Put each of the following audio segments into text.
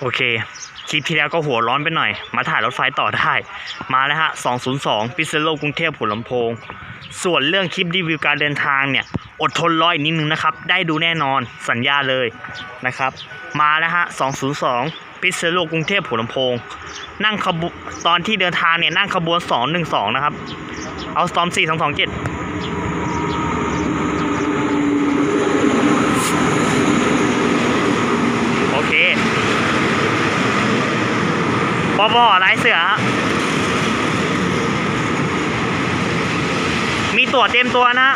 โอเค คลิปที่แล้วก็หัวร้อนไปหน่อย มาถ่ายรถไฟต่อได้ มาแล้วฮะ 202 พิเณุโลกกรุงเทพหัวลำโพง ส่วนเรื่องคลิปรีวิวการเดินทางเนี่ย อดทนรออีกนิดนึงนะครับ ได้ดูแน่นอนสัญญาเลยนะครับ มาแล้วฮะ 202 พิเณุโลกกรุงเทพหัวลำโพง นั่งขบตอนที่เดินทางเนี่ยนั่งขบวน 212 นะครับ เอาสตอม4 2 2 7 ปอบอลายเสือฮะมีตั๋วเต็มตัวนะ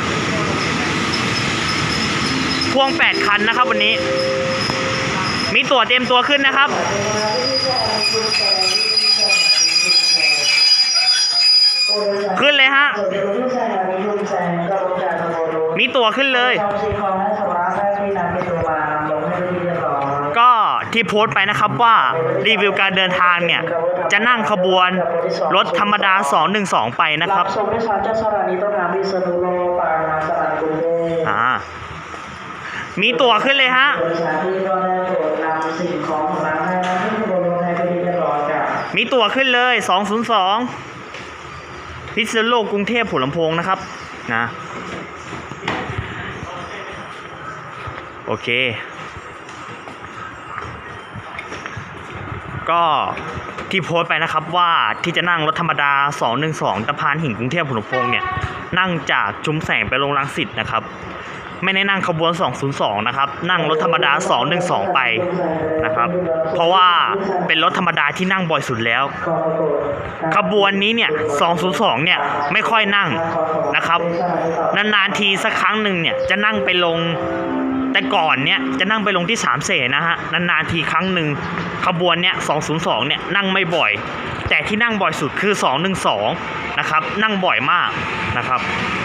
พ่วง 8 คันนะครับวันนี้ มีตั๋วเต็มตัวขึ้นนะครับ ขึ้นเลยฮะ มีตั๋วขึ้นเลย ก็ ที่โพสต์ไปนะครับว่ารีวิวการเดินทางเนี่ยจะนั่งขบวนรถธรรมดา 212 ไปนะครับมีตั๋วขึ้นเลยฮะบริษัทที่ก็ได้โปรดนำสิ่งของของร้านให้มาขึ้นบนรถไฟไปที่เรียบร้อจ้ะมีตั๋วขึ้นเลย 202 พิษณุโลกกรุงเทพหัวลำโพงนะครับนะโอเค ก็ที่โพสต์ไปนะครับว่าที่จะนั่งรถธรรมดา 212ตะพานหินกรุงเทพหัวลำโพงเนี่ยนั่งจากชุมแสงไปลงรังสิตนะครับ ไม่ได้นั่งขบวน 202 นะครับ นั่งรถธรรมดา 212 ไปนะครับ เพราะว่าเป็นรถธรรมดาที่นั่งบ่อยสุดแล้ว ขบวนนี้เนี่ย 202 เนี่ยไม่ค่อยนั่งนะครับ นานๆทีสักครั้งหนึ่งเนี่ยจะนั่งไปลง แต่ก่อนเนี่ยจะนั่งไปลงที่สามเสนนะฮะนานๆทีครั้งหนึ่งขบวนเนี่ย202เนี่ยนั่งไม่บ่อย แต่ที่นั่งบ่อยสุดคือ212นะครับนั่งบ่อยมากนะครับ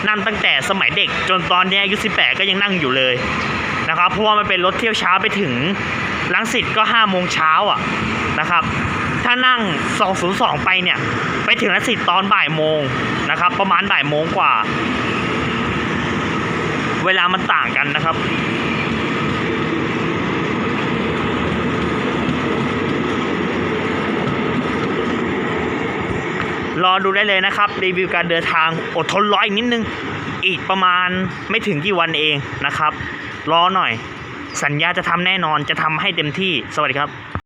นั่งตั้งแต่สมัยเด็กจนตอนนี้อายุ18ก็ยังนั่งอยู่เลยนะครับเพราะว่ามันเป็นรถเที่ยวเช้าไปถึงลังสิตก็5โมงเช้าอะนะครับถ้านั่ง 202 ไปเนี่ยไปถึงลังสิตตอนบ่ายโมงนะครับประมาณบ่ายโมงกว่า เวลามันต่างกันนะครับ ดูได้เลยนะครับ รีวิวการเดินทางอดทนรออีกนิดนึง อีกประมาณไม่ถึงกี่วันเองนะครับ รอหน่อย สัญญาจะทำแน่นอนจะทำให้เต็มที่ สวัสดีครับ